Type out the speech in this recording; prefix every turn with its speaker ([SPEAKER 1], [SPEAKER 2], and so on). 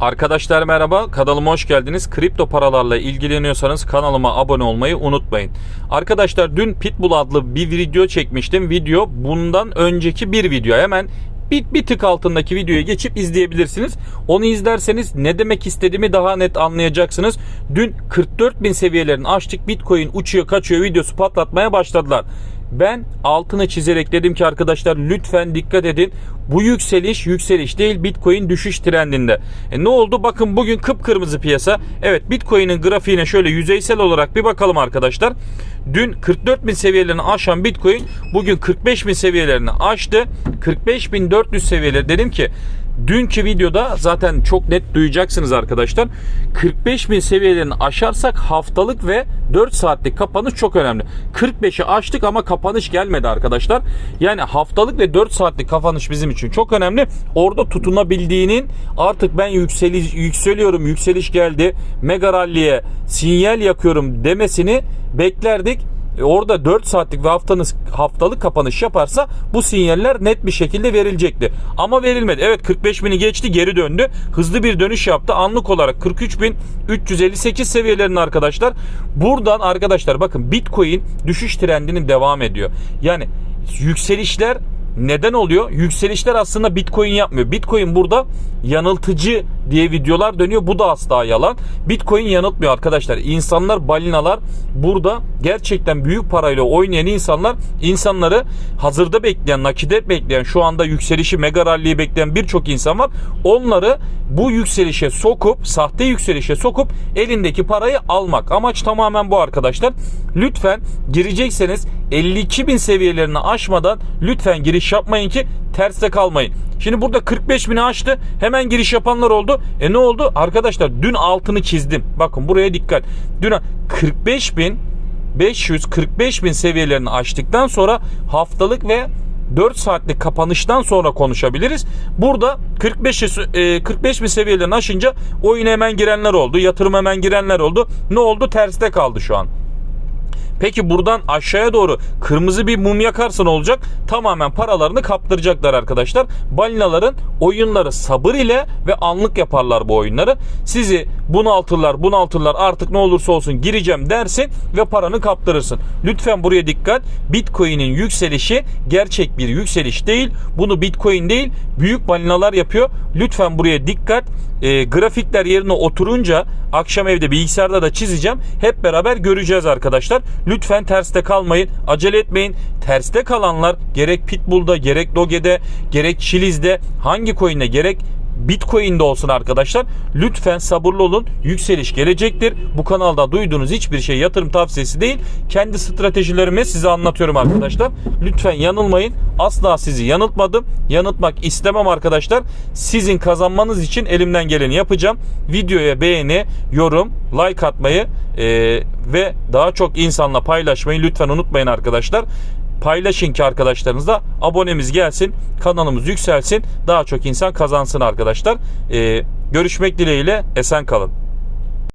[SPEAKER 1] Arkadaşlar merhaba, kanalıma hoş geldiniz. Kripto paralarla ilgileniyorsanız kanalıma abone olmayı unutmayın. Arkadaşlar dün Pitbull adlı bir video çekmiştim. Video bundan önceki bir video. Hemen bir, bir tık altındaki videoya geçip izleyebilirsiniz. Onu izlerseniz ne demek istediğimi daha net anlayacaksınız. Dün 44 bin seviyelerini aştık. Bitcoin uçuyor kaçıyor videosu patlatmaya başladılar. Ben altını çizerek dedim ki arkadaşlar lütfen dikkat edin. Bu yükseliş yükseliş değil Bitcoin düşüş trendinde. E ne oldu? Bakın bugün kıpkırmızı piyasa. Evet Bitcoin'in grafiğine şöyle yüzeysel olarak bir bakalım arkadaşlar. Dün 44 bin seviyelerini aşan Bitcoin bugün 45 bin seviyelerini aştı. 45.400 seviyeleri dedim ki dünkü videoda zaten çok net duyacaksınız arkadaşlar. 45 bin seviyelerini aşarsak haftalık ve 4 saatlik kapanış çok önemli. 45'i aştık ama kapanış gelmedi arkadaşlar. Yani haftalık ve 4 saatlik kapanış bizim için çok önemli. Orada tutunabildiğinin artık ben yükseliş, yükseliyorum yükseliş geldi mega rally'e sinyal yakıyorum demesini beklerdik. E, orada 4 saatlik ve haftanız haftalık kapanış yaparsa bu sinyaller net bir şekilde verilecekti. Ama verilmedi. Evet 45 bini geçti geri döndü. Hızlı bir dönüş yaptı. Anlık olarak 43.358 seviyelerinde arkadaşlar. Buradan arkadaşlar bakın Bitcoin düşüş trendinin devam ediyor. Yani yükselişler neden oluyor? Yükselişler aslında Bitcoin yapmıyor. Bitcoin burada yanıltıcı diye videolar dönüyor. Bu da asla yalan. Bitcoin yanıltmıyor arkadaşlar. İnsanlar balinalar burada gerçekten büyük parayla oynayan insanlar insanları hazırda bekleyen, nakide bekleyen, şu anda yükselişi mega rally'yi bekleyen birçok insan var. Onları bu yükselişe sokup, sahte yükselişe sokup elindeki parayı almak. Amaç tamamen bu arkadaşlar. Lütfen girecekseniz 52 bin seviyelerini aşmadan lütfen giriş yapmayın ki terste kalmayın. Şimdi burada 45 bini aştı. Hemen giriş yapanlar oldu. E ne oldu? Arkadaşlar dün altını çizdim. Bakın buraya dikkat. Dün 45 bin 545 bin seviyelerini aştıktan sonra haftalık ve 4 saatlik kapanıştan sonra konuşabiliriz. Burada 45 e, 45 bin seviyelerini aşınca oyuna hemen girenler oldu. Yatırım hemen girenler oldu. Ne oldu? Terste kaldı şu an. Peki buradan aşağıya doğru kırmızı bir mum yakarsan olacak tamamen paralarını kaptıracaklar arkadaşlar. Balinaların oyunları sabır ile ve anlık yaparlar bu oyunları. Sizi bunaltırlar bunaltırlar artık ne olursa olsun gireceğim dersin ve paranı kaptırırsın. Lütfen buraya dikkat. Bitcoin'in yükselişi gerçek bir yükseliş değil. Bunu Bitcoin değil büyük balinalar yapıyor. Lütfen buraya dikkat. E, grafikler yerine oturunca akşam evde bilgisayarda da çizeceğim. Hep beraber göreceğiz arkadaşlar. Lütfen terste kalmayın. Acele etmeyin. Terste kalanlar gerek Pitbull'da gerek Doge'de gerek Chiliz'de hangi coin'e gerek Bitcoin'de olsun arkadaşlar. Lütfen sabırlı olun. Yükseliş gelecektir. Bu kanalda duyduğunuz hiçbir şey yatırım tavsiyesi değil. Kendi stratejilerimi size anlatıyorum arkadaşlar. Lütfen yanılmayın. Asla sizi yanıltmadım. Yanıltmak istemem arkadaşlar. Sizin kazanmanız için elimden geleni yapacağım. Videoya beğeni, yorum, like atmayı e, ve daha çok insanla paylaşmayı lütfen unutmayın arkadaşlar paylaşın ki arkadaşlarınızla abonemiz gelsin, kanalımız yükselsin, daha çok insan kazansın arkadaşlar. Ee, görüşmek dileğiyle esen kalın.